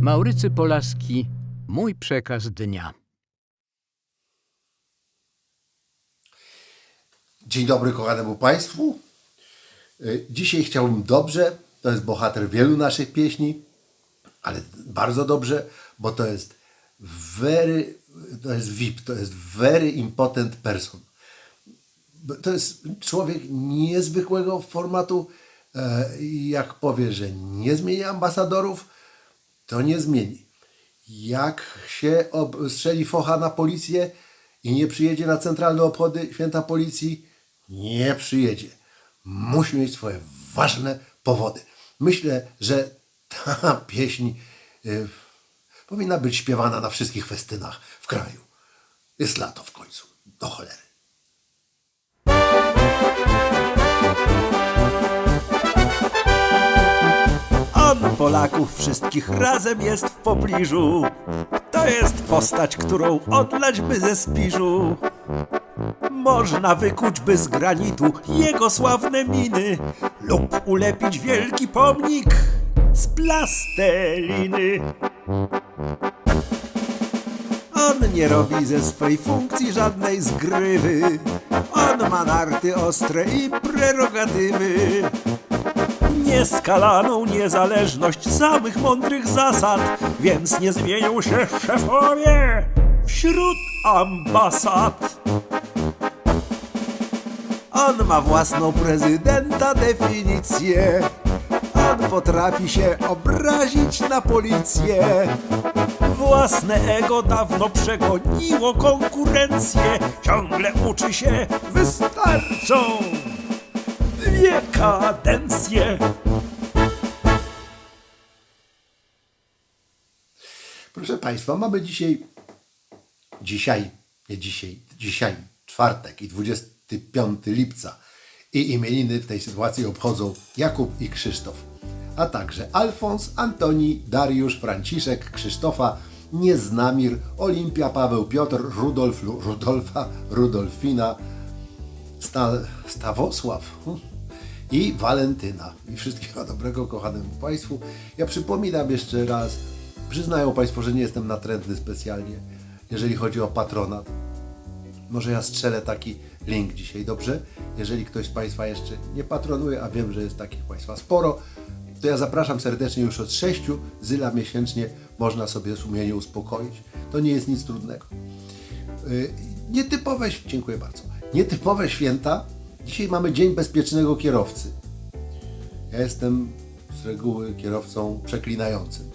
Maurycy Polaski, mój przekaz dnia. Dzień dobry kochanemu Państwu. Y, Dzisiaj chciałbym dobrze, to jest bohater wielu naszych pieśni, ale bardzo dobrze, bo to jest very, to jest VIP, to jest very impotent person. To jest człowiek niezwykłego formatu. e, Jak powie, że nie zmieni ambasadorów, to nie zmieni. Jak się strzeli focha na policję i nie przyjedzie na centralne obchody święta policji, nie przyjedzie. Musi mieć swoje ważne powody. Myślę, że ta pieśń y, powinna być śpiewana na wszystkich festynach w kraju. Jest lato w końcu. Do cholery. Polaków wszystkich razem jest w pobliżu. To jest postać, którą odlać by ze spiżu. Można wykuć by z granitu jego sławne miny lub ulepić wielki pomnik z plasteliny. On nie robi ze swej funkcji żadnej zgrywy. On ma narty ostre i prerogatywy nieskalaną niezależność samych mądrych zasad, więc nie zmienią się szefowie wśród ambasad. On ma własną prezydenta definicję. On potrafi się obrazić na policję. Własne ego dawno przegoniło konkurencję. Ciągle uczy się, wystarczą dwie kadencje. Proszę Państwa, mamy dzisiaj, dzisiaj, nie dzisiaj, dzisiaj, czwartek i 25 lipca i imieniny w tej sytuacji obchodzą Jakub i Krzysztof, a także Alfons, Antoni, Dariusz, Franciszek, Krzysztofa, Nieznamir, Olimpia, Paweł, Piotr, Rudolf, Rudolfa, Rudolfina, Sta, Stawosław hm, i Walentyna. I wszystkiego dobrego kochanemu Państwu. Ja przypominam jeszcze raz, przyznają Państwo, że nie jestem natrętny specjalnie, jeżeli chodzi o patronat. Może ja strzelę taki link dzisiaj, dobrze? Jeżeli ktoś z Państwa jeszcze nie patronuje, a wiem, że jest takich Państwa sporo, to ja zapraszam serdecznie już od 6 zyla miesięcznie można sobie sumienie uspokoić. To nie jest nic trudnego. Y, Nietypowe, dziękuję bardzo. Nietypowe święta. Dzisiaj mamy Dzień Bezpiecznego Kierowcy. Ja jestem z reguły kierowcą przeklinającym.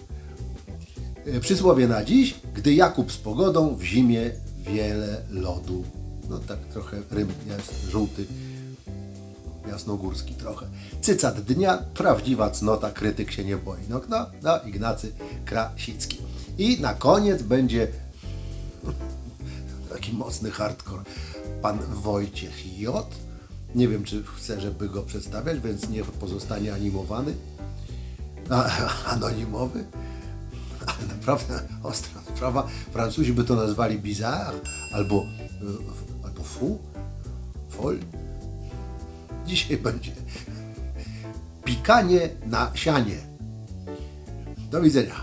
Y, Przysłowie na dziś, gdy Jakub z pogodą, w zimie wiele lodu. No tak trochę rym jest żółty, jasnogórski trochę. Cycat dnia, prawdziwa cnota, krytyk się nie boi. No, no, no Ignacy Krasicki. I na koniec będzie taki mocny hardcore. Pan Wojciech J. Nie wiem, czy chcę, żeby go przedstawiać, więc niech pozostanie animowany. Anonimowy. Naprawdę ostra sprawa. Francuzi by to nazwali bizarre albo, y, albo fou, fol. Dzisiaj będzie pikanie na sianie. Do widzenia.